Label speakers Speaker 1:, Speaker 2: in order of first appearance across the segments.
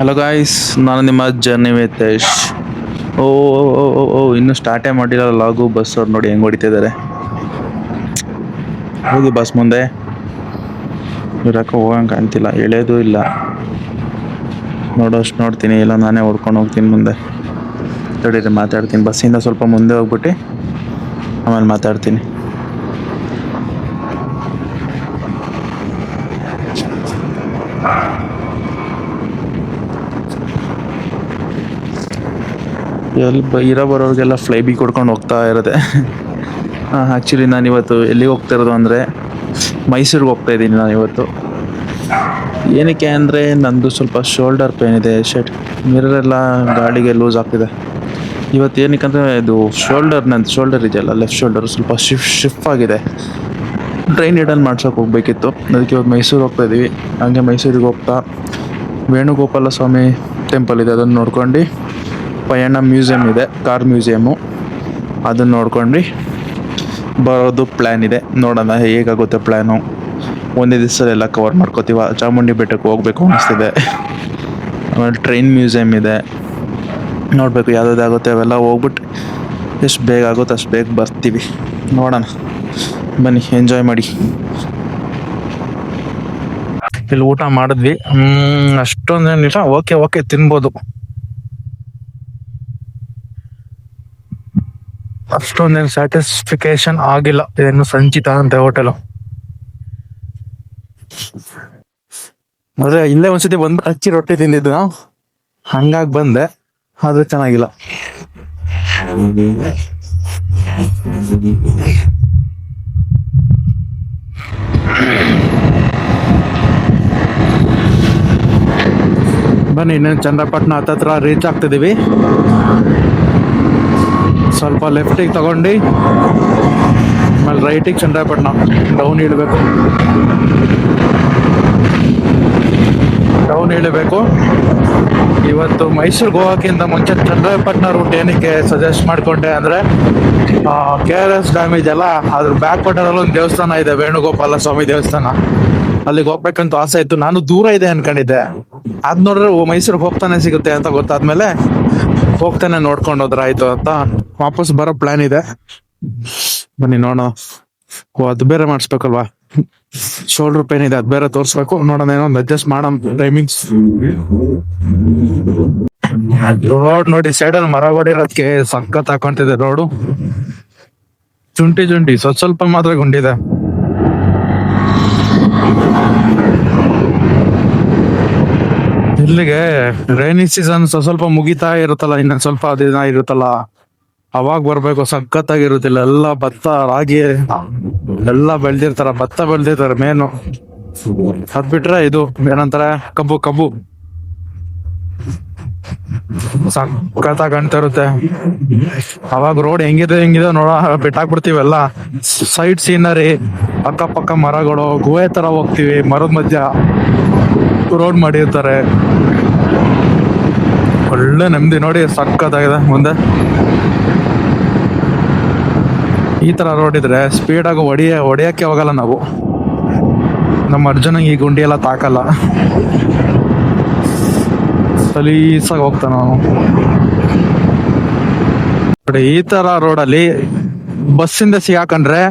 Speaker 1: Hello guys ನಾನು ನಿಮ್ಮ journey ವೇತೇಶ್. ಓ ಓ, ಓ, ಓ, ಓ ಇನ್ನೂ ಸ್ಟಾರ್ಟೇ ಮಾಡಿಲ್ಲ. ಲಾಗು ಬಸ್ ಅವ್ರು ನೋಡಿ ಹೆಂಗೆ ಹೊಡಿತಿದ್ದಾರೆ ಹೋಗಿ ಬಸ್ ಮುಂದೆ. ಇರಕ್ಕೆ ಹೋಗಂಗೆ ಕಾಣ್ತಿಲ್ಲ. ಎಳೆಯೋದು ಇಲ್ಲ. ನೋಡೋಷ್ಟು ನೋಡ್ತೀನಿ. ಇಲ್ಲ ನಾನೇ ಹೊಡ್ಕೊಂಡು ಹೋಗ್ತೀನಿ ಮುಂದೆ. ತಡೀರಿ ಮಾತಾಡ್ತೀನಿ. ಬಸ್ಸಿಂದ ಸ್ವಲ್ಪ ಮುಂದೆ ಹೋಗ್ಬಿಟ್ಟು ಆಮೇಲೆ ಮಾತಾಡ್ತೀನಿ. ಎಲ್ಲಿ ಬ ಇರೋ ಬರೋರಿಗೆಲ್ಲ ಫ್ಲೈ ಬಿ ಕೊಡ್ಕೊಂಡು ಹೋಗ್ತಾ ಇರುತ್ತೆ ಆ್ಯಕ್ಚುಲಿ ನಾನು ಇವತ್ತು ಎಲ್ಲಿಗೆ ಹೋಗ್ತಾ ಇರೋದು ಅಂದರೆ ಮೈಸೂರಿಗೆ ಹೋಗ್ತಾ ಇದ್ದೀನಿ ನಾನು ಇವತ್ತು. ಏನಕ್ಕೆ ಅಂದರೆ ನಂದು ಸ್ವಲ್ಪ ಶೋಲ್ಡರ್ ಪೇನ್ ಇದೆ ಶರ್ಟ್ ಮಿರರ್ ಎಲ್ಲ ಗಾಡಿಗೆ ಲೂಸ್ ಆಗ್ತಿದೆ. ಇವತ್ತು ಏನಕ್ಕೆ ಅಂದರೆ ಇದು ಶೋಲ್ಡರ್ ನಂದು ಶೋಲ್ಡರ್ ಇದೆಯಲ್ಲ ಲೆಫ್ಟ್ ಶೋಲ್ಡರ್ ಸ್ವಲ್ಪ ಶಿಫ್ ಶಿಫ್ಟ್ ಆಗಿದೆ. ಟ್ರೈನ್ ರಿಟರ್ನ್ ಮಾಡ್ಸೋಕೆ ಹೋಗ್ಬೇಕಿತ್ತು. ಅದಕ್ಕೆ ಇವತ್ತು ಮೈಸೂರು ಹೋಗ್ತಾ ಇದ್ದೀವಿ. ಹಾಗೆ ಮೈಸೂರಿಗೆ ಹೋಗ್ತಾ, ವೇಣುಗೋಪಾಲ ಸ್ವಾಮಿ ಟೆಂಪಲ್ ಇದೆ, ಅದನ್ನು ನೋಡ್ಕೊಂಡು ಪಯಣ ಮ್ಯೂಸಿಯಂ ಇದೆ, ಕಾರ್ ಮ್ಯೂಸಿಯಮ್ಮು ಅದನ್ನು ನೋಡ್ಕೊಂಡ್ವಿ ಬರೋದು ಪ್ಲ್ಯಾನ್ ಇದೆ. ನೋಡೋಣ ಹೇಗಾಗುತ್ತೆ ಪ್ಲ್ಯಾನು ಒಂದೇ ದಿವಸದೆಲ್ಲ ಕವರ್ ಮಾಡ್ಕೋತೀವ. ಚಾಮುಂಡಿ ಬೆಟ್ಟಕ್ಕೆ ಹೋಗ್ಬೇಕು ಅನಿಸ್ತಿದೆ. ಆಮೇಲೆ ಟ್ರೈನ್ ಮ್ಯೂಸಿಯಂ ಇದೆ. ನೋಡಬೇಕು ಆಗುತ್ತೆ ಅವೆಲ್ಲ. ಹೋಗ್ಬಿಟ್ಟು ಎಷ್ಟು ಬೇಗ ಆಗುತ್ತೋ ಅಷ್ಟು ಬೇಗ ಬರ್ತೀವಿ. ನೋಡೋಣ. ಬನ್ನಿ ಎಂಜಾಯ್ ಮಾಡಿ. ಇಲ್ಲಿ ಊಟ ಮಾಡಿದ್ವಿ. ಅಷ್ಟೊಂದೇನಿಲ್ಲ. ಓಕೆ ಓಕೆ, ತಿನ್ಬೋದು. ಅಷ್ಟೊಂದೇನು ಸ್ಯಾಟಿಸ್ಫಿಕೇಶನ್ ಆಗಿಲ್ಲ. ಇದೇನು ಸಂಚಿತ ಅಂತ ಹೋಟೆಲು ಅದೇ ಇಲ್ಲೇ ಒಂದ್ಸತಿ ಬಂದು ಅಚ್ಚಿ ರೊಟ್ಟಿ ತಿಂದಿದ್ದು ನಾವು. ಹಂಗಾಗಿ ಬಂದೆ. ಆದ್ರೆ ಚೆನ್ನಾಗಿಲ್ಲ. ಬನ್ನಿ, ಇನ್ನೇನು ಚಂದ್ರಪಟ್ಟಣ ಹತ್ತತ್ರ ರೀಚ್ ಆಗ್ತಿದೀವಿ ಸ್ವಲ್ಪ ಲೆಫ್ಟಿಗೆ ತಗೊಂಡು, ಆಮೇಲೆ ರೈಟಿಗೆ ಚಂದ್ರಪಟ್ಟಣ ಡೌನ್ ಇಳಬೇಕು. ಡೌನ್ ಇಳಬೇಕು. ಇವತ್ತು ಮೈಸೂರು ಗೋವಾಕ್ಕಿಂತ ಮುಂಚೆ ಚಂದ್ರಪಟ್ಟಣ ರೂಟ್ ಏನಕ್ಕೆ ಸಜೆಸ್ಟ್ ಮಾಡಿಕೊಂಡೆ ಅಂದರೆ ಕೆ ಆರ್ ಎಸ್ ಡ್ಯಾಮ್ ಇದೆಯಲ್ಲ ಅದ್ರ ಬ್ಯಾಕ್ ವಾಟರಲ್ಲಿ ಒಂದು ದೇವಸ್ಥಾನ ಇದೆ, ವೇಣುಗೋಪಾಲ ಸ್ವಾಮಿ ದೇವಸ್ಥಾನ. ಅಲ್ಲಿಗೆ ಹೋಗ್ಬೇಕಂತ ಆಸೆ ಇತ್ತು. ನಾನು ದೂರ ಇದೆ ಅನ್ಕೊಂಡಿದ್ದೆ. ಅದ್ ನೋಡಿದ್ರೆ ಓ, ಮೈಸೂರಿಗೆ ಹೋಗ್ತಾನೆ ಸಿಗುತ್ತೆ ಅಂತ ಗೊತ್ತಾದ್ಮೇಲೆ ಹೋಗ್ತಾನೆ ನೋಡ್ಕೊಂಡು ಹೋದ್ರ ಆಯ್ತು ಅಂತ ವಾಪಸ್ ಬರೋ ಪ್ಲಾನ್ ಇದೆ. ಬನ್ನಿ ನೋಡೋಣ. ಓ ಅದು ಬೇರೆ ಮಾಡಿಸ್ಬೇಕಲ್ವಾ? ಶೋಲ್ಡರ್ ಪೇನ್ ಇದೆ ಅದ್ ಬೇರೆ ತೋರ್ಸ್ಬೇಕು. ನೋಡೋಣ ಏನೋ ಒಂದು ಅಡ್ಜಸ್ಟ್ ಮಾಡೋಣ ಟೈಮಿಂಗ್ಸ್ ರೋಡ್ ನೋಡಿ ಸೈಡಲ್ಲಿ ಮರ ಹೊಡಿರೋದಕ್ಕೆ ಸಖತ್ ಹಾಕೊಂತಿದೆ ರೋಡು ಚುಂಟಿ ಚುಂಟಿ ಸ್ವಲ್ಪ ಸ್ವಲ್ಪ ಮಾತ್ರ ಗುಂಡಿದೆ. ಇಲ್ಲಿಗೆ ರೈನಿ ಸೀಸನ್ ಸ್ವಲ್ಪ ಮುಗಿತಾ ಇರುತ್ತಲ್ಲ, ಇನ್ನ ಸ್ವಲ್ಪ ದಿನ ಇರುತ್ತಲ್ಲ, ಅವಾಗ ಬರ್ಬೇಕು ಸಖತ್ತಾಗಿರುತ್ತಿಲ್ಲ ಎಲ್ಲ ಭತ್ತ, ರಾಗಿ, ಎಲ್ಲ ಬೆಳ್ದಿರ್ತಾರ, ಭತ್ತ ಬೆಳ್ದಿರ್ತಾರ ಮೇನು ಅದ್ ಬಿಟ್ರೆ ಇದು ಏನಂತಾರೆ ಕಬ್ಬು ಕಬ್ಬು ಸಖತ್ ಕಾಣ್ತಾ ಇರುತ್ತೆ ಅವಾಗ ರೋಡ್ ಹೆಂಗಿದೆ ಹೆಂಗಿದೆ ನೋಡ, ಬಿಟ್ಟಾಕ್ಬಿಡ್ತೀವೆಲ್ಲ. ಸೈಡ್ ಸೀನರಿ ಅಕ್ಕಪಕ್ಕ ಮರಗಳು, ಗುಹೆ ತರ ಹೋಗ್ತಿವಿ, ಮರದ ಮಧ್ಯ. ರೋಡ್ ಮಾಡಿರ್ತಾರೆ. ಒಳ್ಳೆ ನೆಮ್ಮದಿ ನೋಡಿ ಸಕ್ಕತ್ತಾಗಿದೆ ಮುಂದೆ. ಈ ತರ ರೋಡ್ ಇದ್ರೆ ಸ್ಪೀಡ್ ಆಗಿ ಹೊಡಿಯ ಹೊಡಿಯಕ್ಕೆ ಹೋಗಲ್ಲ ನಾವು. ನಮ್ಮ ಅರ್ಜುನ ಈ ಗುಂಡಿ ಎಲ್ಲ ತಾಕಲ್ಲ. ಸಲೀಸಾಗಿ ಹೋಗ್ತಾನ ಅವನು. ನೋಡಿ, ಈ ತರ ರೋಡಲ್ಲಿ ಬಸ್ಸಿಂದ ಸಿಗಾಕಂಡ್ರೆ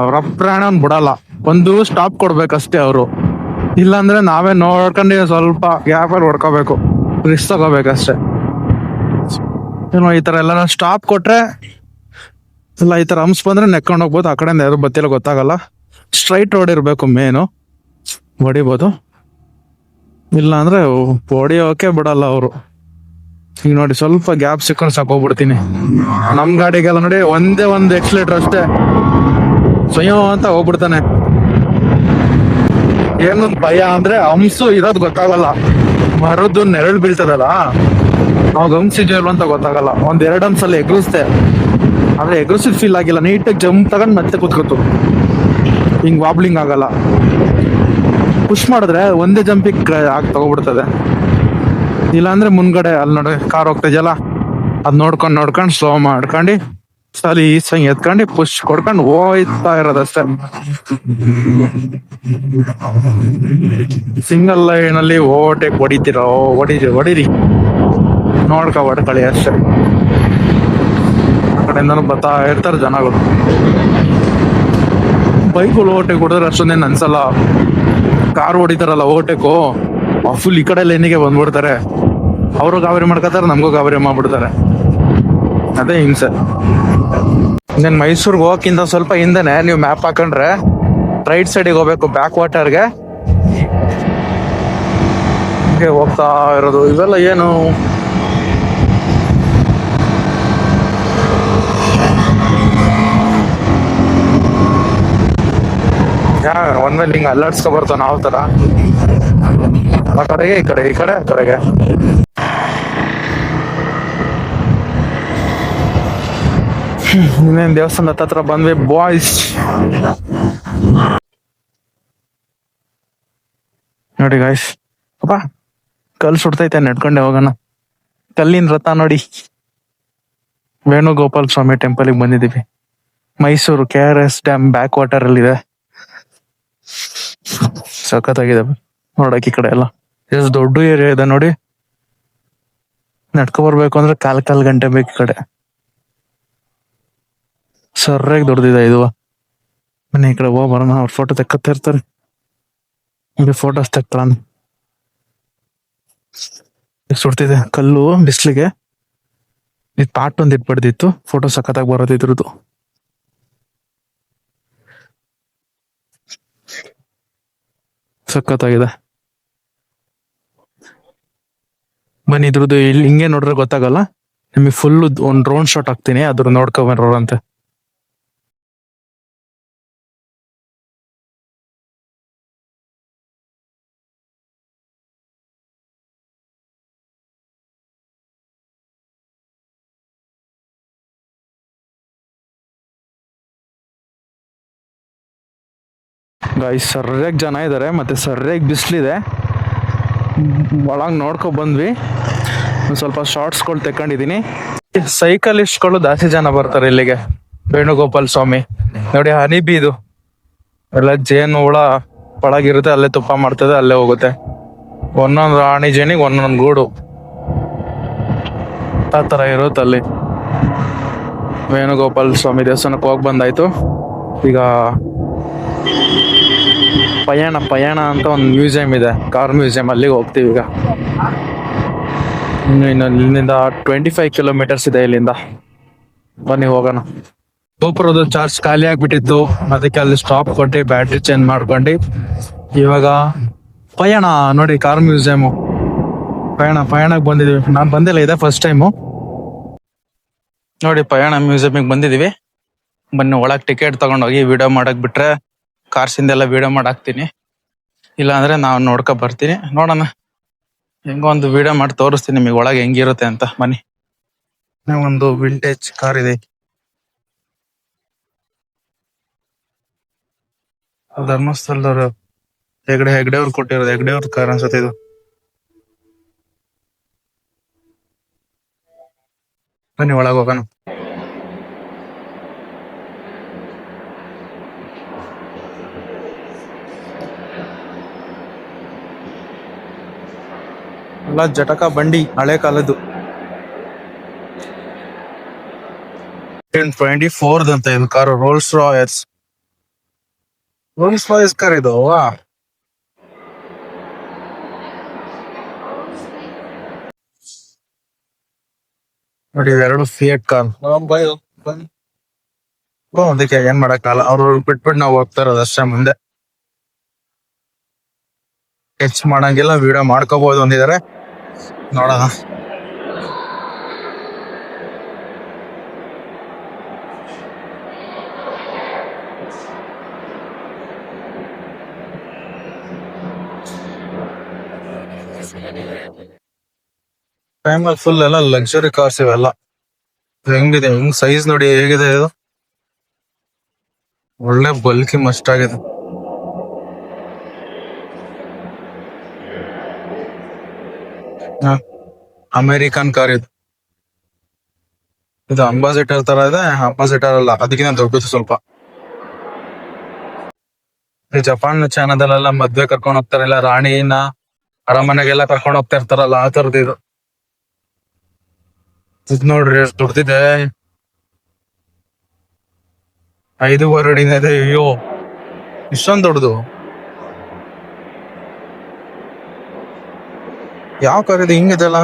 Speaker 1: ಅವ್ರ ಪ್ರಾಣ ಬಿಡಲ್ಲ. ಒಂದು ಸ್ಟಾಪ್ ಕೊಡ್ಬೇಕಷ್ಟೇ ಅವರು. ಇಲ್ಲಾಂದ್ರೆ ನಾವೇ ನೋಡ್ಕೊಂಡು ಸ್ವಲ್ಪ ಗ್ಯಾಪಲ್ಲಿ ಹೊಡ್ಕೋಬೇಕು. ರಿಸ್ಕ್ ತಗೋಬೇಕಷ್ಟೇ ಏನೋ ಈ ತರ ಎಲ್ಲ ಸ್ಟಾಪ್ ಕೊಟ್ರೆ, ಇಲ್ಲ, ಈ ತರ ಹಂಸ್ ಬಂದ್ರೆ ನೆಕ್ಕೊಂಡು ಹೋಗ್ಬೋದು. ಆ ಕಡೆಯಿಂದ ಯಾರು ಬತ್ತಿಲ್ಲ ಗೊತ್ತಾಗಲ್ಲ. ಸ್ಟ್ರೈಟ್ ರೋಡ್ ಇರಬೇಕು ಮೇನು ಹೊಡಿಬೋದು. ಇಲ್ಲ ಅಂದ್ರೆ ಹೊಡಿಯೋಕೆ ಬಿಡಲ್ಲ ಅವರು. ಈಗ ನೋಡಿ, ಸ್ವಲ್ಪ ಗ್ಯಾಪ್ ಸಿಕ್ಕೊಂಡು ಸಾಕು ಹೋಗ್ಬಿಡ್ತೀನಿ. ನಮ್ ಗಾಡಿಗೆಲ್ಲ ನೋಡಿ, ಒಂದೇ ಒಂದು ಎಕ್ಸ್ಲೇಟರ್ ಅಷ್ಟೇ. ಸ್ವಯಂ ಅಂತ ಹೋಗ್ಬಿಡ್ತಾನೆ. ಏನೊಂದು ಭಯ ಅಂದ್ರೆ ಹಂಸು ಇರೋದು ಗೊತ್ತಾಗಲ್ಲ. ಮರದ್ದು ನೆರಳು ಬೀಳ್ತದಲ್ಲ? ನಾವು ಗಮನಿಸಿದ್ವಿ ಇದೆಯಲ್ಲ ಅಂತ ಗೊತ್ತಾಗಲ್ಲ. ಒಂದ್ ಎರಡು ಅನ್ಸಲ್ಲಿ ಎಗ್ರಿಸ್ತೆ ಆದ್ರೆ ಎಗ್ರೆಸಿವ್ ಫೀಲ್ ಆಗಿಲ್ಲ. ನೀಟಾಗಿ ಜಂಪ್ ತಗೊಂಡ್ ಮತ್ತೆ ಕುತ್ಕೋತು. ಹಿಂಗ್ ವಾಬ್ಲಿಂಗ್ ಆಗಲ್ಲ. ಪುಷ್ ಮಾಡಿದ್ರೆ ಒಂದೇ ಜಂಪಿಗೆ ಆಗಿ ತಗೋಬಿಡ್ತದೆ. ಇಲ್ಲಾಂದ್ರೆ ಮುಂದ್ಗಡೆ ಅಲ್ಲಿ ನೋಡಿ ಕಾರ್ ಹೋಗ್ತಿದ್ಯಲ್ಲ ಅದ್ ನೋಡ್ಕೊಂಡ್ ನೋಡ್ಕೊಂಡ್ ಸ್ಲೋ ಮಾಡ್ಕೊಂಡು. ಸಲಿ ಸಂಗ್ ಎತ್ಕೊಂಡು ಪುಷ್ ಕೊಡ್ಕೊಂಡು ಹೋಯ್ತಾ ಇರೋದಷ್ಟೇ ಸಿಂಗಲ್ ಲೈನ್ ಅಲ್ಲಿ ಓವರ್ಟೇಕ್ ಹೊಡಿತೀರೋ, ಹೊಡಿರಿ ಹೊಡಿರಿ. ನೋಡ್ಕ ಹೊಡ್ಕೊಳ್ಳಿ ಅಷ್ಟೇ. ಆ ಕಡೆಯಿಂದನೂ ಬರ್ತಾ ಇರ್ತಾರೆ ಜನಗಳು. ಬೈಕಲ್ಲಿ ಓವರ್ಟೇಕ್ ಹೊಡೆದ್ರೆ ಅಷ್ಟೊಂದೇನು ಅನ್ಸಲ್ಲ. ಕಾರ್ ಹೊಡಿತಾರಲ್ಲ ಓವರ್ಟೇಕು ಫುಲ್ ಈ ಕಡೆ ಲೈನಿಗೆ ಬಂದ್ಬಿಡ್ತಾರೆ. ಅವರು ಗಾಬರಿ ಮಾಡ್ಕೋತಾರೆ, ನಮಗೂ ಗಾಬರಿ ಮಾಡ್ಬಿಡ್ತಾರೆ. ಅದೇ ಹಿಂಸೆ. ಇನ್ನೇನು ಮೈಸೂರ್ಗೆ ಹೋಗಕ್ಕಿಂತ ಸ್ವಲ್ಪ ಹಿಂದೆನೆ ನೀವು ಮ್ಯಾಪ್ ಹಾಕೊಂಡ್ರೆ ರೈಟ್ ಸೈಡಿಗೆ ಹೋಗ್ಬೇಕು ಬ್ಯಾಕ್ ವಾಟರ್ಗೆ ಹೀಗೆ ಹೋಗ್ತಾ ಇರೋದು. ಇವೆಲ್ಲ ಏನು? ಒಂದ್ಮೇಲೆ ಹಿಂಗೆ ಅಲ್ಲಾಡ್ಸ್ಕೊ ಬರ್ತಾವ ಆ ಥರ. ಆ ಕಡೆಗೆ, ಈ ಕಡೆ ಈ ಕಡೆ, ಆ ಕಡೆಗೆ. ಇನ್ನೇನ್ ದೇವಸ್ಥಾನದ ಹತ್ರ ಬಂದ್ವಿ ಬಾಯ್ಸ್ ನೋಡಿ ಗಾಯ್ಸ್ ಅಪ್ಪ ಕಲ್ ಸುಡ್ತೈತೆ, ನಡ್ಕೊಂಡೆ ಹೋಗೋಣ. ಕಲ್ಲಿನ ರಥ ನೋಡಿ. ವೇಣುಗೋಪಾಲ್ ಸ್ವಾಮಿ ಟೆಂಪಲ್ಗೆ ಬಂದಿದ್ದೀವಿ. Mysuru K R S dam back water ಅಲ್ಲಿ ಇದೆ. ಸಖತ್ತಾಗಿದೆ. ನೋಡಕ್ ಈ ಕಡೆ ಎಲ್ಲ. ಎಷ್ಟು ದೊಡ್ಡ ಏರಿಯಾ ಇದೆ ನೋಡಿ. ನಡ್ಕೊ ಬರ್ಬೇಕು ಅಂದ್ರೆ ಕಾಲ್ ಕಾಲ್ ಗಂಟೆ ಬೇಕು ಈ ಕಡೆ. ಸರ್ರಾಗಿ ದೊಡ್ಡದಿದೆ ಇದು. ಮನೆ ಈ ಕಡೆ ಹೋಗಿ ಬರೋಣ, ಅವ್ರ ಫೋಟೋ ತೆಕ್ಕತ್ತಿರ್ತಾರೆ ಹಿಂಗೆ ಫೋಟೋಸ್ ತೆಕ್ತಾನೆ ಸುಡ್ತಿದೆ, ಕಲ್ಲು ಬಿಸ್ಲಿಗೆ. ಇದು ಪಾಟ್ ಒಂದು ಇಟ್ಬಿಡ್ದಿತ್ತು ಫೋಟೋ ಸಖತ್ತಾಗಿ ಬರೋದು ಇದ್ರದ್ದು ಸಖತ್ತಾಗಿದೆ. ಬನ್ನಿ ಇದ್ರದ್ದು ಇಲ್ಲಿ ಹಿಂಗೆ ನೋಡ್ರೆ ಗೊತ್ತಾಗಲ್ಲ. ನಿಮಗೆ ಫುಲ್ ಒಂದು ಡ್ರೋನ್ ಶಾಟ್ ಹಾಕ್ತೀನಿ, ಅದ್ರ ನೋಡ್ಕೊ ಗಾಯ್ಸ್ ಸರ್ಯಾಗಿ ಜನ ಇದ್ದಾರೆ ಮತ್ತು ಸರ್ಯಾಗಿ ಬಿಸಿಲಿದೆ. ಒಳಗೆ ನೋಡ್ಕೊ ಬಂದ್ವಿ. ಒಂದು ಸ್ವಲ್ಪ ಶಾರ್ಟ್ಸ್ಗಳು ತಗೊಂಡಿದ್ದೀನಿ ಸೈಕಲಿಸ್ಟ್ಗಳು ಜಾಸ್ತಿ ಜನ ಬರ್ತಾರೆ ಇಲ್ಲಿಗೆ. ವೇಣುಗೋಪಾಲ್ ಸ್ವಾಮಿ. ನೋಡಿ, ಹನಿ ಬಿ ಇದು ಎಲ್ಲ ಜೇನು ಹುಳ ಒಳಗಿರುತ್ತೆ ಅಲ್ಲೇ ತುಪ್ಪ ಮಾಡ್ತದೆ, ಅಲ್ಲೇ ಹೋಗುತ್ತೆ. ಒಂದೊಂದು ರಾಣಿ ಜೇನಿಗೆ ಒಂದೊಂದು ಗೂಡು. ಆ ತರ ಇರುತ್ತೆ ಅಲ್ಲಿ. ವೇಣುಗೋಪಾಲ್ ಸ್ವಾಮಿ ದೇವಸ್ಥಾನಕ್ಕೆ ಹೋಗಿ ಬಂದಾಯ್ತು. ಈಗ ಪಯಣ ಪಯಣ ಅಂತ ಒಂದು ಮ್ಯೂಸಿಯಂ ಇದೆ. ಕಾರ್ ಮ್ಯೂಸಿಯಂ ಅಲ್ಲಿಗೆ ಹೋಗ್ತೀವಿ ಈಗ. ಇನ್ನು ಇನ್ನು ಇಲ್ಲಿಂದ ಟ್ವೆಂಟಿ ಫೈವ್ ಕಿಲೋಮೀಟರ್ಸ್ ಇದೆ ಇಲ್ಲಿಂದ. ಬನ್ನಿ, ಹೋಗೋಣ. ಗೋಪುರದ ಚಾರ್ಜ್ ಖಾಲಿ ಆಗ್ಬಿಟ್ಟಿತ್ತು. ಅದಕ್ಕೆ ಅಲ್ಲಿ ಸ್ಟಾಪ್ ಕೊಟ್ಟು ಬ್ಯಾಟ್ರಿ ಚೇಂಜ್ ಮಾಡ್ಕೊಂಡು ಇವಾಗ ಪಯಣ, ನೋಡಿ ಕಾರ್ ಮ್ಯೂಸಿಯಮು ಪಯಣ, ಪಯಣಕ್ಕೆ ಬಂದಿದ್ವಿ ನಾನು ಬಂದಿಲ್ಲ, ಇದೆ ಫಸ್ಟ್ ಟೈಮು ನೋಡಿ ಪಯಣ ಮ್ಯೂಸಿಯಮಿಗೆ ಬಂದಿದ್ದೀವಿ. ಬನ್ನಿ, ಒಳಗೆ ಟಿಕೆಟ್ ತಗೊಂಡೋಗಿ ವಿಡಿಯೋ ಮಾಡಕ್ ಬಿಟ್ರೆ ಕಾರ್ಸಿಂದೆಲ್ಲ ವಿಡಿಯೋ ಮಾಡಾಕ್ತೀನಿ ಇಲ್ಲ ಅಂದ್ರೆ ನಾವು ನೋಡ್ಕೊ ಬರ್ತೀನಿ. ನೋಡೋಣ. ಹೆಂಗೋ ಒಂದು ವಿಡಿಯೋ ಮಾಡಿ ತೋರಿಸ್ತೀನಿ ನಿಮಗೆ ಒಳಗೆ ಹೆಂಗಿರುತ್ತೆ ಅಂತ. ಬನ್ನಿ. ಒಂದು ವಿಂಟೇಜ್ ಕಾರ್ ಇದೆ. ಧರ್ಮಸ್ಥಳದವರು, ಹೆಗ್ಡೆ ಹೆಗ್ಡೆ ಅವ್ರು ಕೊಟ್ಟಿರೋದು. ಹೆಗ್ಡೆ ಅವ್ರ ಕಾರ್ ಅನ್ಸುತ್ತೆ ಇದು. ಬನ್ನಿ, ಒಳಗೆ ಹೋಗೋಣ. ಎಲ್ಲ ಜಟಕ ಬಂಡಿ ಹಳೆ ಕಾಲದ್ದು. ಟ್ವೆಂಟಿ ಫೋರ್ ಅಂತ ಇದು car Rolls Royce Rolls Royce car ಇದು ನೋಡಿ ಎರಡು ಫಿಯಟ್ ಕಾರ್ ಅದಕ್ಕೆ ಏನ್ ಮಾಡಕ್ಕಾಗಲ್ಲ ಅವ್ರು ಬಿಟ್ಬಿಟ್ಟು ನಾವು ಹೋಗ್ತಾ ಇರೋದು ಅಷ್ಟೇ ಮುಂದೆ. ಟಚ್ ಮಾಡಂಗಿಲ್ಲ ವಿಡಿಯೋ ಮಾಡ್ಕೋಬಹುದು ಅಂದಿದ್ದಾರೆ. ನೋಡೋಣ. ಟೈಮಲ್ಲಿ ಫುಲ್ ಎಲ್ಲ ಲಕ್ಸುರಿ ಕಾರ್ಸ್ ಇವೆಲ್ಲ. ಹೆಂಗಿದೆ, ಹೆಂಗ್ ಸೈಜ್ ನೋಡಿ ಹೇಗಿದೆ ಇದು? ಒಳ್ಳೆ ಬಲ್ಕಿ ಮಸ್ಟ್ ಆಗಿದೆ. ಅಮೇರಿಕನ್ ಕಾರ್ ಇದು.
Speaker 2: ಇದು ಅಂಬಾಸಿಟರ್ ತರ ಇದೆ ಅಂಬಾಸಿಟರ್ ಅಲ್ಲ, ಅದಕ್ಕಿಂತ ದೊಡ್ಡದು ಸ್ವಲ್ಪ. ಜಪಾನ್ ಚೈನಾದಲ್ಲೆಲ್ಲ ಮದ್ವೆ ಕರ್ಕೊಂಡು ಹೋಗ್ತಾರಲ್ಲ, ರಾಣಿನ ಅರಮನೆಗೆಲ್ಲ ಕರ್ಕೊಂಡು ಹೋಗ್ತಾ ಇರ್ತಾರಲ್ಲ, ಆ ತರದ್ ಇದು. ಇದ್ ನೋಡ್ರಿ, ಎಷ್ಟು ದೊಡ್ಡದಿದೆ ಐದು ವರ್ಡಿನ ಇದೆ, ಅಯ್ಯೋ. ಇಷ್ಟೊಂದು ದೊಡ್ಡದು. ಯಾವ ಕಾರ್ ಇದೆ ಹಿಂಗಿದೆಲ್ಲ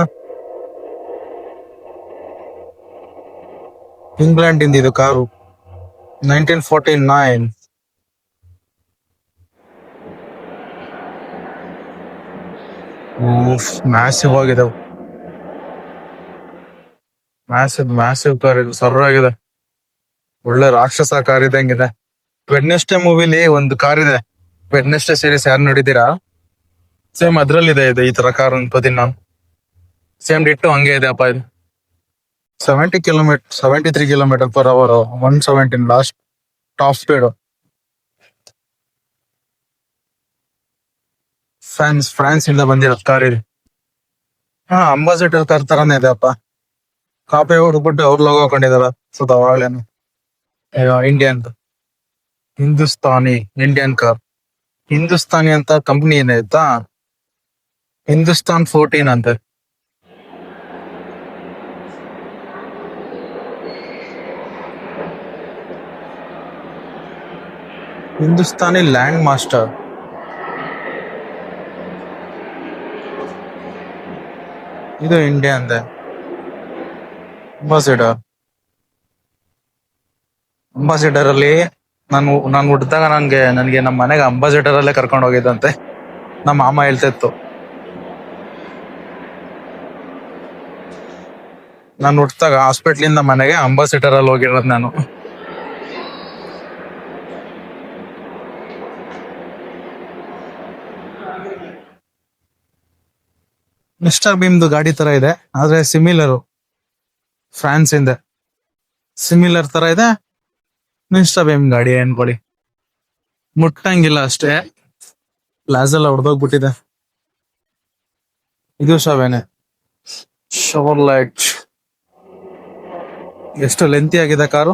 Speaker 2: ಇಂಗ್ಲೆಂಡ್ ಇಂದ ಇದು car. Nineteen forty nine. Massive ಆಗಿದೆ. ಮ್ಯಾಸಿವ್ ಮ್ಯಾಸಿವ್ ಕಾರ್ ಇದು. ಸರ್ರಾಗಿದೆ ಒಳ್ಳೆ ರಾಕ್ಷಸ ಕಾರ್ ಇದ್ದಂಗಿದೆ. ವೆಡ್ನೆಸ್ಡೇ ಮೂವಿಲಿ ಒಂದು ಕಾರ್ ಇದೆ. ವೆಡ್ನೆಸ್ಡೇ ಸೀರೀಸ್ ಯಾರು ನೋಡಿದೀರಾ ಸೇಮ್ ಅದ್ರಲ್ಲಿದೆ ಇದೆ ಈ ತರ ಕಾರ್ ಅನ್ಕೋತೀನಿ ನಾನು. ಸೇಮ್ ಡಿಟ್ಟು ಹಂಗೆ ಇದೆ ಅಪ್ಪ ಇದು. Seventy kilometre seventy three kilometre per hour one seventeen last top speed France France ಇಂದ ಬಂದಿರೋ ಕಾರ್ ಇದೆ. ಹಾ, ಅಂಬಾಸಿಡರ್ ಕಾರ್ ತರಾನೇ ಇದೆ ಅಪ್ಪ. ಕಾಪಿ ಹೊಡ್ಬಿಟ್ಟು ಅವ್ರ ಲೋಗೋ ಹಾಕೊಂಡಿದಾರ ಸುತ್ತ ಅವಾಗ್ಲೇನು Indian Hindustani Indian car Hindustani ಅಂತ ಕಂಪ್ನಿ ಏನೇ ಆಯ್ತಾ ಹಿಂದೂಸ್ತಾನ್ ಫೋರ್ಟೀನ್ ಅಂತ. Hindustani land master. ಇದು ಇಂಡಿಯಾ ಅಂದೆ. ಅಂಬಾಸಿಡರ್. ಅಂಬಾಸಿಡರ್ ಅಲ್ಲಿ ನಾನು ನಾನು ಹುಟ್ಟಿದಾಗ ನನ್ಗೆ ನನಗೆ ನಮ್ಮ ಮನೆಗೆ ಅಂಬಾಸಿಡರ್ ಅಲ್ಲೇ ಕರ್ಕೊಂಡು ಹೋಗಿದ್ದಂತೆ ನಮ್ಮ ಮಾಮ ಹೇಳ್ತಾ ನಾನು ಹುಟ್ಟಿದಾಗ ಹಾಸ್ಪಿಟ್ಲಿಂದ ಮನೆಗೆ ಅಂಬಾಸಿಡರ್ ಅಲ್ಲಿ ಹೋಗಿರೋದು ನಾನು. ಮಿಸ್ಟರ್ ಭೀಮ್ದು ಗಾಡಿ ತರ ಇದೆ, ಆದ್ರೆ ಸಿಮಿಲರ್ ಫ್ರಾನ್ಸ್ ಇಂದ. ಸಿಮಿಲರ್ ತರ ಇದೆ ಮಿಸ್ಟರ್ ಬೀಮ್ ಗಾಡಿ ಅನ್ಕೊಳ್ಳಿ ಮುಟ್ಟಂಗಿಲ್ಲ ಅಷ್ಟೇ. ಗ್ಲಾಸ್ ಎಲ್ಲ ಹೊಡೆದೋಗ್ಬಿಟ್ಟಿದೆ. ಇದು ಶವೇನೆ. ಶವರ್ ಲೈಟ್ ಎಷ್ಟು ಲೆಂತಿ ಆಗಿದೆ ಕಾರು?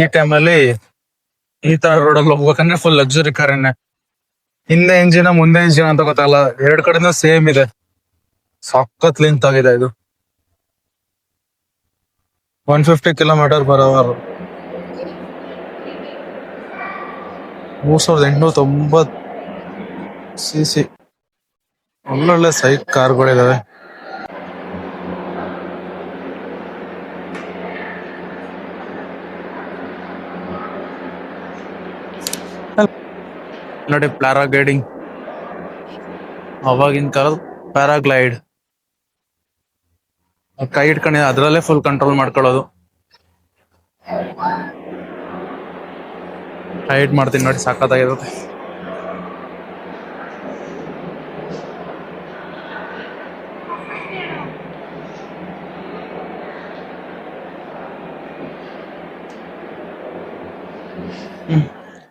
Speaker 2: ಈ ಟೈಮಲ್ಲಿ ಈ ತರ ರೋಡಲ್ಲಿ ಹೋಗ್ಬೇಕಂದ್ರೆ ಫುಲ್ ಲಕ್ಸುರಿ ಕಾರನ್ನೇ ಹಿಂದೆ ಇಂಜಿನ ಮುಂದೆ ಇಂಜಿನ ಅಂತ ಗೊತ್ತಲ್ಲ, ಎರಡ್ ಕಡೆನೂ ಸೇಮ್ ಇದೆ. ಸಖತ್ ಲಿಂತ್ ಆಗಿದೆ ಇದು. One fifty kilometre per hour ಮೂರ್ ಸಾವಿರದ ಎಂಟುನೂರ ತೊಂಬತ್ ಸಿ ಒಳ್ಳೊಳ್ಳೆ ಸೈಟ್ ಕಾರ್ಗಳಿದಾವೆ ನೋಡಿ ಪ್ಯಾರಾಗ್ಲೈಡಿಂಗ್ ಅವಾಗಿನ ಕಾಲದ ಪ್ಯಾರಾಗ್ಲೈಡ್ ಕೈ ಇಟ್ಕೊಂಡು ಅದರಲ್ಲೇ ಫುಲ್ ಕಂಟ್ರೋಲ್ ಮಾಡ್ಕೊಳ್ಳೋದು. ಹೈಟ್ ಮಾಡ್ತೀನಿ ನೋಡಿ ಸಾಕತ್ತಾಗಿರುತ್ತೆ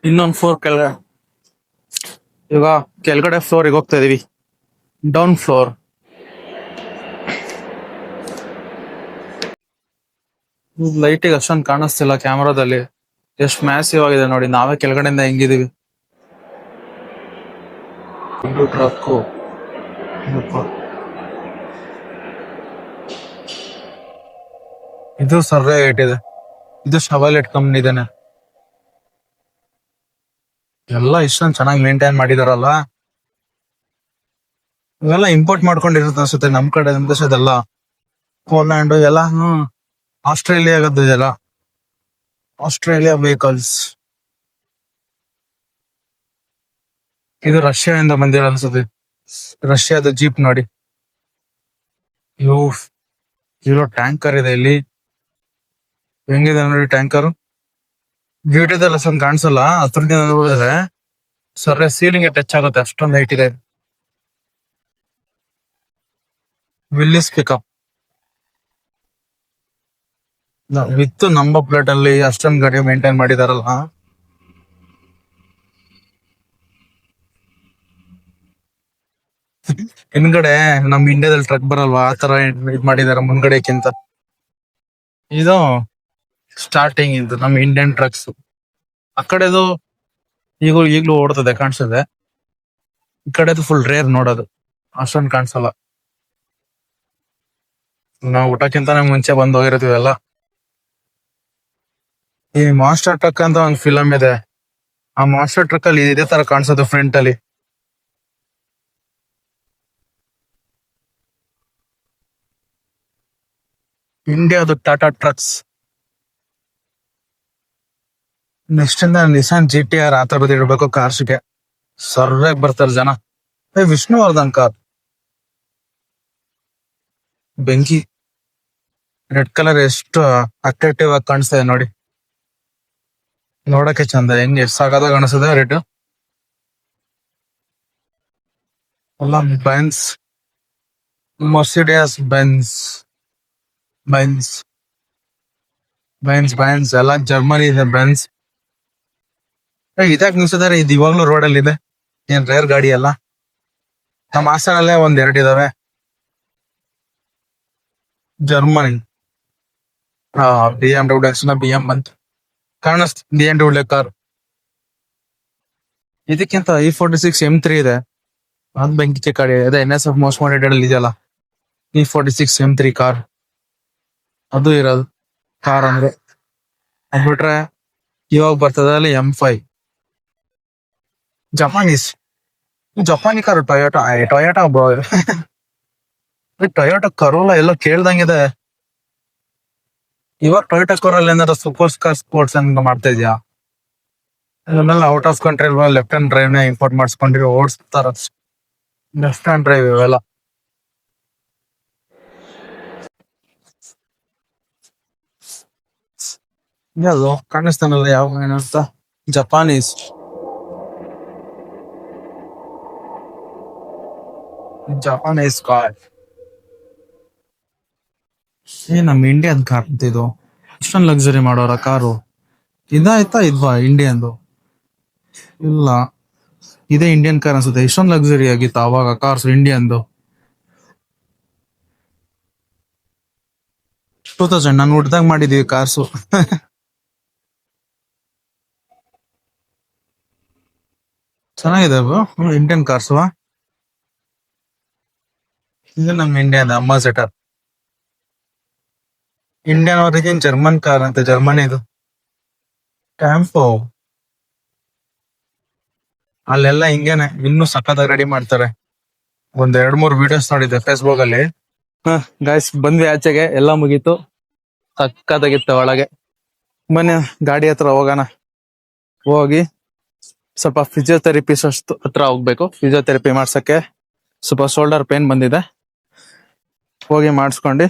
Speaker 2: ಇನ್ನೊಂದು ಫ್ಲೋರ್ ಕೆಳಗಡೆ ಇವಾಗ ಕೆಳಗಡೆ ಫ್ಲೋರಿಗೆ ಹೋಗ್ತಾ ಇದೀವಿ. ಡೌನ್ ಫ್ಲೋರ್ ಲೈಟಿಗೆ ಅಷ್ಟೊಂದು ಕಾಣಿಸ್ತಿಲ್ಲ ಕ್ಯಾಮ್ರಾದಲ್ಲಿ ಎಷ್ಟು ಮ್ಯಾಸಿವ್ ಆಗಿದೆ ನೋಡಿ, ನಾವೇ ಕೆಳಗಡೆಯಿಂದ ಹೆಂಗಿದೀವಿ. ಟ್ರಕ್ಕು ಇದು ಸರ್ರೆ ಇಟ್ಟಿದೆ ಇದು. ಶವಲೆಟ್ ಕಂಪ್ನಿ ಇದೇನೆ. ಎಲ್ಲ ಇಷ್ಟೊಂದು ಚೆನ್ನಾಗಿ ಮೇಂಟೈನ್ ಮಾಡಿದಾರಲ್ಲ? ಇವೆಲ್ಲ ಇಂಪೋರ್ಟ್ ಮಾಡ್ಕೊಂಡಿರುತ್ತೆ ಅನ್ಸುತ್ತೆ ನಮ್ ಕಡೆ ನಮ್ ದೇಶದೆಲ್ಲ. ಪೋಲ್ಯಾಂಡ್ ಎಲ್ಲ ಆಸ್ಟ್ರೇಲಿಯಾ ಆಸ್ಟ್ರೇಲಿಯಾಗದ್ದು ಇದೆಲ್ಲ. ಆಸ್ಟ್ರೇಲಿಯಾ ವೆಹಿಕಲ್ಸ್ ಇದು ರಷ್ಯಾದಿಂದ ಬಂದಿರೋ ಅನ್ಸುತ್ತೆ. ರಷ್ಯಾದ ಜೀಪ್ ನೋಡಿ. ಇವು ಇರೋ ಟ್ಯಾಂಕರ್ ಇದೆ ಇಲ್ಲಿ. ಹೆಂಗಿದೆ ನೋಡಿ ಟ್ಯಾಂಕರ್ ವಿಡಿಯೋದಲ್ಲಿ ಅಷ್ಟೊಂದು ಕಾಣಿಸಲ್ಲ? ಹತ್ರದಿಂದ ನೋಡಿದ್ರೆ ಸರ್ರೆ ಸೀಲಿಂಗ್ ಟಚ್ ಆಗುತ್ತೆ. ಅಷ್ಟೊಂದು ಹೈಟ್ ಇದೆ. Willys pickup with number plate ಅಲ್ಲಿ ಅಷ್ಟೊಂದು ಗಾಡಿ ಮೇಂಟೈನ್ ಮಾಡಿದಾರಲ್ಲ? ಹಿಂದ್ಗಡೆ ನಮ್ ಇಂಡಿಯಾದಲ್ಲಿ ಟ್ರಕ್ ಬರಲ್ವಾ? ಆ ತರ ಇದ್ ಮಾಡಿದಾರೆ ಮುಂದ್ಗಡೆಕ್ಕಿಂತ. ಇದು ಸ್ಟಾರ್ಟಿಂಗ್ ಇದು ನಮ್ಮ ಇಂಡಿಯನ್ ಟ್ರಕ್ಸ್ ಆ ಕಡೆದು ಈಗಲೂ ಈಗ್ಲೂ ಓಡ್ತದೆ ಕಾಣಿಸ್ತದೆ ಈ ಕಡೆದು ಫುಲ್ ರೇರ್ ನೋಡೋದು. ಅಷ್ಟೊಂದು ಕಾಣಿಸಲ್ಲ. ನಾವು ಊಟಕ್ಕಿಂತಾನೆ ಮುಂಚೆ ಬಂದು ಹೋಗಿರ್ತೀವಲ್ಲ ಈ ಮಾಸ್ಟರ್ ಟ್ರಕ್ ಅಂತ ಒಂದು ಫಿಲಮ್ ಇದೆ. ಆ ಮಾಸ್ಟರ್ ಟ್ರಕ್ ಅಲ್ಲಿ ಇದೇ ತರ ಕಾಣಿಸೋದು ಫ್ರಂಟ್ ಅಲ್ಲಿ. ಇಂಡಿಯಾದು ಟಾಟಾ ಟ್ರಕ್ಸ್ ನೆಕ್ಸ್ಟ್ ಇಂದ ನಿಸಾನ್ ಜಿ ಟಿ ಆರ್ ಆತರ ಇಡ್ಬೇಕು ಕಾರ್ಸ್ಗೆ ಸರ್ಯಾಗಿ ಬರ್ತಾರೆ ಜನ. ಏ ವಿಷ್ಣುವರ್ಧನ್ ಕಾರ್. ಬೆಂಕಿ. ರೆಡ್ ಕಲರ್ ಎಷ್ಟು ಅಟ್ರಾಕ್ಟಿವ್ ಆಗಿ ಕಾಣಿಸ್ತಾ ಇದೆ ನೋಡಿ. ನೋಡಕ್ಕೆ ಚಂದ. ಹೆಂಗ್ ಎಷ್ಟ್ ಸಾಕಾದ ಕಾಣಿಸ್ತದೆ ರೆಡ್. ಎಲ್ಲ Benz Mercedes Benz Benz Benz Benz ಎಲ್ಲ ಜರ್ಮನಿ ಇದೆ ಬೆನ್ಸ್ ಇದಾಕ್ ನಿಲ್ಸಿದಾರೆ? ಇದು ಇವಾಗ್ಲೂ ರೋಡ್ ಅಲ್ಲಿ ಇದೆ. ಏನ್ ರೇರ್ ಗಾಡಿ ಅಲ್ಲ? ನಮ್ಮ ಹಾಸನಲ್ಲೇ ಒಂದ್ ಎರಡು ಇದಾವೆ. Germany. B M W B M ಬಂತು. ಕಾಣಿಸ್ತು ಬಿ ಎಂ ಡಬ್ಲ್ಯೂ ಕಾರ್ ಇದಕ್ಕಿಂತ I forty six M three ಇದೆ. ಅದ್ ಬೆಂಕಿ ಗಾಡಿ ಅದೇ N S F most wanted ಅಲ್ಲಿ ಇದೆಯಲ್ಲ? E forty six M three car ಅದು ಇರೋದು. ಕಾರ್ ಅಂದ್ರೆ. ಅದ್ ಬಿಟ್ರೆ ಇವಾಗ ಬರ್ತದಲ್ಲಿ M five Japanese. ಜಪಾನಿ car Toyota Toyota bro Toyota Corolla ಎಲ್ಲ ಕೇಳ್ದಂಗಿದೆ. ಇವಾಗ ಟೊಯೋಟಾ ಕರೋಲ್ ಏನಾರ ಸೂಪರ್ ಕಾರ್ ಸ್ಪೋರ್ಟ್ಸ್ ಅಂತ ಮಾಡ್ತಾ ಇದ್ಯಾ? ಅದನ್ನೆಲ್ಲ out of country left hand ಡ್ರೈವ್ನ import ಮಾಡಿಸ್ಕೊಂಡ್ರಿ, ಓಡಿಸ್ತಾರ. ಲೆಫ್ಟ್ ಹ್ಯಾಂಡ್ ಡ್ರೈವ್ ಇವೆಲ್ಲ. ಯಾವ್ದು? ಕಾಣಿಸ್ತಾನಲ್ಲ ಯಾವ ಏನಂತ ಜಪಾನೀಸ್ ಜಪಾನೀಸ್ ಕಾರ್ ಏ ನಮ್ ಇಂಡಿಯನ್ ಕಾರ್ ಇದು. ಇಷ್ಟೊಂದು ಲಕ್ಸುರಿ ಮಾಡೋರ ಕಾರು. ಇದಾಯ್ತಾ ಇದ್ವಾ ಇಂಡಿಯನ್ದು ಇಲ್ಲ. ಇದೇ ಇಂಡಿಯನ್ ಕಾರ್ ಅನ್ಸುತ್ತೆ. ಇಷ್ಟೊಂದು ಲಕ್ಸುರಿ ಆಗಿತ್ತು ಅವಾಗ ಕಾರ್ಸ್ ಇಂಡಿಯನ್ದು ಟೂ ತೌಸಂಡ್, ನಾನು ಊಟದಾಗ ಮಾಡಿದೀವಿ ಕಾರ್ಸು ಚೆನ್ನಾಗಿದೆ ಇಂಡಿಯನ್ ಕಾರ್ಸು ಇದು ನಮ್ಮ ಅಮ್ಮ ಸೆಟರ್ ಇಂಡಿಯನ್ ಅವರಿಗೆ ಜರ್ಮನ್ ಕಾರ್ ಅಂತ ಜರ್ಮನಿದು ಟ್ಯಾಂಪೋ ಅಲ್ಲೆಲ್ಲ ಹಿಂಗೇನೆ, ಇನ್ನೂ ಸಖತ್ತಾಗಿ ರೆಡಿ ಮಾಡ್ತಾರೆ. ಒಂದ್ ಎರಡ್ ಮೂರ್ ವಿಡಿಯೋಸ್ ನೋಡಿದ್ದೆ ಫೇಸ್ಬುಕ್ ಅಲ್ಲಿ. ಗಾಯ್ಸ್ ಬಂದ್ವಿ ಆಚೆಗೆ, ಎಲ್ಲ ಮುಗೀತು. ಸಕ್ಕತ್ತಾಗಿತ್ತು ಒಳಗೆ. ಮನೆ ಗಾಡಿ ಹತ್ರ ಹೋಗೋಣ. ಹೋಗಿ, ಸ್ವಲ್ಪ ಫಿಸಿಯೋಥೆರಪಿಸ್ಟ್ ಹತ್ರ ಹೋಗ್ಬೇಕು. ಫಿಸಿಯೋಥೆರಪಿ ಮಾಡ್ಸಕ್ಕೆ ಸ್ವಲ್ಪ ಶೋಲ್ಡರ್ ಪೇನ್ ಬಂದಿದೆ. ಹೋಗಿ ಮಾಡಿಸ್ಕೊಂಡು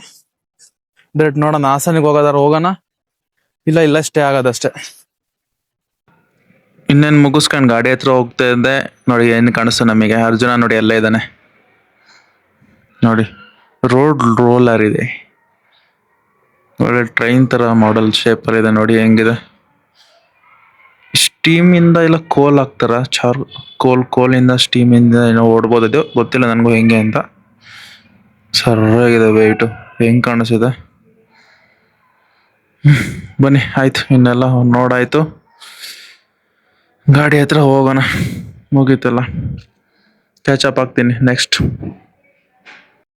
Speaker 2: ಡೈರೆಕ್ಟ್ ನೋಡೋಣ, ಹಾಸನಿಗೆ ಹೋಗೋದಾರ ಹೋಗೋಣ? ಇಲ್ಲ ಇಲ್ಲ ಸ್ಟೇ ಆಗೋದಷ್ಟೇ.
Speaker 1: ಇನ್ನೇನು ಮುಗಿಸ್ಕೊಂಡು ಗಾಡಿ ಹತ್ರ ಹೋಗ್ತಾ ಇದ್ದೆ. ನೋಡಿ, ಏನು ಕಾಣಿಸ್ತು ನಮಗೆ. ಅರ್ಜುನ ನೋಡಿ ಎಲ್ಲ ಇದ್ದಾನೆ. ನೋಡಿ ರೋಡ್ ರೋಲರ್ ಇದೆ. ಒಳ್ಳೆ ಟ್ರೈನ್ ಥರ ಮಾಡೆಲ್ ಶೇಪರ್ ಇದೆ. ನೋಡಿ, ಹೆಂಗಿದೆ. ಸ್ಟೀಮಿಂದ ಇಲ್ಲ ಕೋಲ್ ಹಾಕ್ತಾರ? ಚಾರ್ ಕೋಲ್ ಕೋಲಿಂದ ಸ್ಟೀಮಿಂದ ಏನೋ ಓಡ್ಬೋದು ಗೊತ್ತಿಲ್ಲ, ನನಗೂ ಹೆಂಗೆ ಅಂತ. ಸರ್ಯಾಗಿದೆ ವೆಯ್ಟು ಹೆಂಗ್ ಕಾಣಿಸಿದೆ ಬನ್ನಿ, ಆಯ್ತು, ಇನ್ನೆಲ್ಲ ನೋಡಾಯ್ತು ಗಾಡಿ ಹತ್ರ ಹೋಗೋಣ. ಮುಗೀತಲ್ಲ. ಕ್ಯಾಚಪ್ ಆಗ್ತೀನಿ ನೆಕ್ಸ್ಟ್